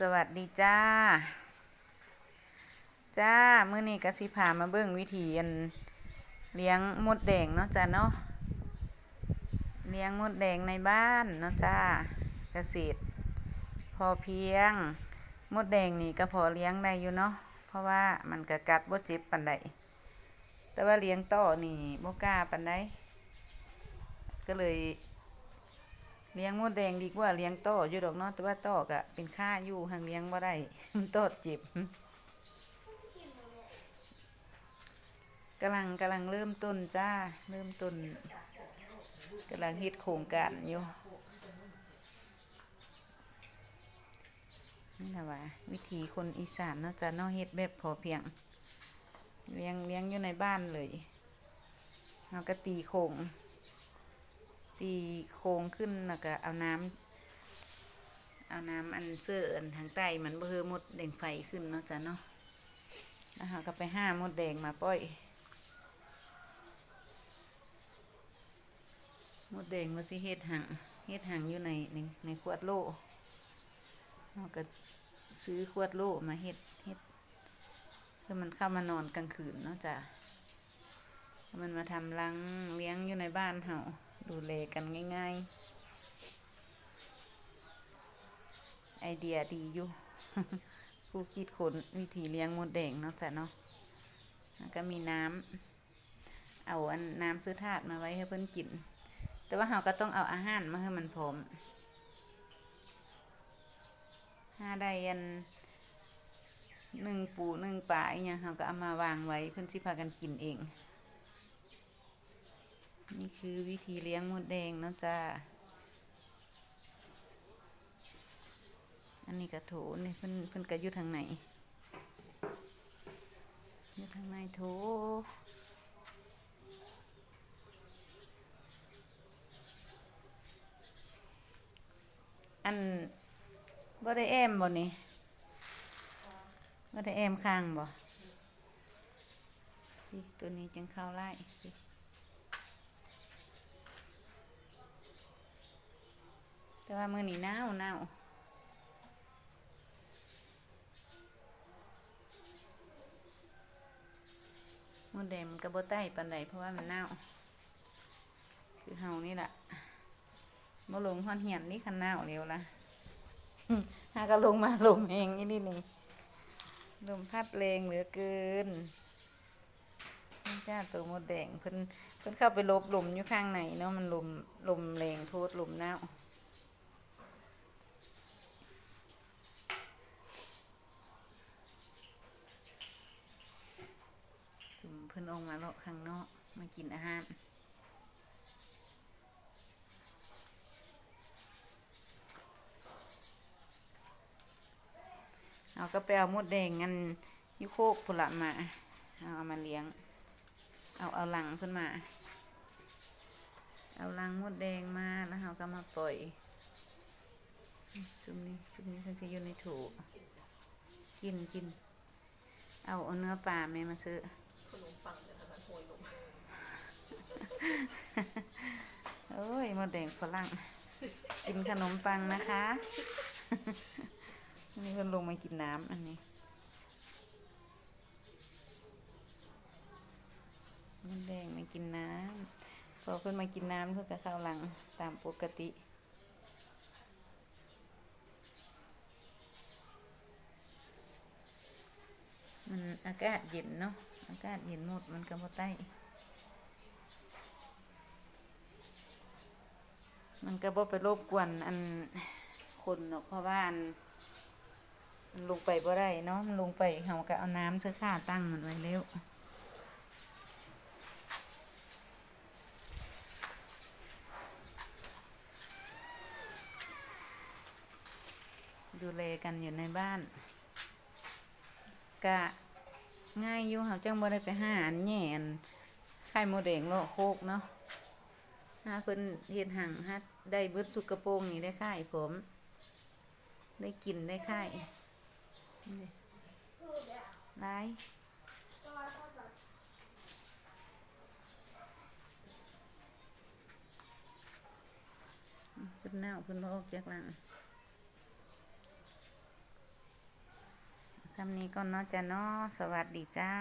สวัสดีจ้า จ้ามื้อนี้กสิพามาเบิ่งวิธีอันเลี้ยงมดแดงเนาะจ้าเนาะเลี้ยงมดแดงในบ้านเนาะจ้าเกษตร พอเพียง มดแดงนี่ก็พอเลี้ยงได้อยู่เนาะเพราะว่ามันก็กัดบ่เจ็บปานใดแต่ว่าเลี้ยงต่อนี่บ่กล้าปานใดก็เลย เลี้ยงมดแดงดีกว่าเลี้ยงต่ออยู่ดอกเนาะแต่ว่าต่อก็เป็นค่าอยู่หังเลี้ยงบ่ได้มันต่อจ็บกำลังกำลังเริ่มต้นจ้า เริ่มต้นกำลังฮ็ดโครงการอยู่นี่นะว่าวิธีคนอีสานเนาะจ้ะเนาะเฮ็ดแบบพอเพียง เลี้ยงเลี้ยงอยู่ในบ้านเลยเราก็ตีโครง ตีโค้งขึ้นแล้วก็เอาน้ำเอาน้ำอันเสื้ออันทางใต้มันเบื่อมดแดงไฟขึ้นเนาะจ้ะเนาะแล้วเราก็ไปห้ามดแดงมาปล่อย มดแดงมันสิเฮ็ดหังเฮ็ดหังอยู่ในในในขวดโหลเราก็ซื้อขวดโหลมาเฮ็ดเฮ็ดเพื่อมันเข้ามานอนกลางคืนเนาะจ้ะมันมาทำรังเลี้ยงอยู่ในบ้านเฮา ดูแลกันง่าย ๆ ไอเดียดีอยู่ ผู้คิดค้นวิธีเลี้ยงมดแดงเนาะจ้ะเนาะแล้วก็มีน้ำเอาอันน้ำซื้อถาดมาไว้ให้เพิ่นกิน แต่ว่าเราก็ต้องเอาอาหารมาให้มันพร้อมถ้าได้อันหนึ่งปูหนึ่งปลาอย่างเราก็เอามาวางไว้เพิ่อนสิพากันกินเอง นี่คือวิธีเลี้ยงมดแดงเนาะจ้า อันนี้กระโถนี่เพิ่นเพิ่นกระยุทางไหนยู่ทางในโถอันบ่ได้แอมบ่นี่บ่ได้แอมข้างบ่ตัวนี้จังเข้าไล่ แต่ว่ามือนี้หนาวหนาวมดแดงมันกระโบใต้ปันใดเพราะว่ามันหนาวคือเฮานี่แหละมาลงฮอนเหียนนี่คันหนาวเร็วละหาก็ลงมาลมเองนี่นี่นี่ลมพัดแรงเหลือเกินนี่จ้าตัวมดแดงเพิ่นเพิ่นเข้าไปลบลมอยู่ข้างในเนาะมันลมลมแรงโพดลมหนาว จุ่มเพิ่นออกมาเลาะข้างนอกมากินอาหารเอาก็ไปเอามดแดงงันยุโคกผละมา เอามาเลี้ยง เอาเอาลังขึ้นมา เอาลังมดแดงมาแล้วเราก็มาปล่อย จุ่มนี้จุ่มนี้เพิ่นจะอยู่ในถูกินกิน เอาเอาเนื้อปลาแม่มาซื้อ ปังเนี่ยขนาดโหยลงโอ้ยมดแดงฝรั่งกินขนมปังนะคะนนี้เพิ่นลงมากินน้ำอันนี้มดแดงมากินน้ำพอเพิ่นมากินน้ำเพิ่นก็เข้าหลังตามปกติมันอากาศเย็นเนาะ อากาศเย็นหมดมันก็บ่ใต้มันก็บ่ไปรบกวนอันคนหรอกเพราะว่าอันมันลงไปบ่ได้เนาะมันลงไปเขาก็เอาน้ำเสื้อข้าตั้งมันไว้แล้วดูแลกันอยู่ในบ้านกะ ง่ายอยู่เขาจังบ่ได้ไปหาอันแหย่อันไข่โมดแดงโลโคกเนาะหาเพิ่นเฮ็ดหังหาได้เบิดสุกระโปรงนี่ได้ค่ายผม ได้กินได้ค่ายนี่หลายเพิ่นเน่าเพิ่นบ่ออกจากหลังำนี้ก่อนเนาะจ้ะเนาะสวัสดีจ้า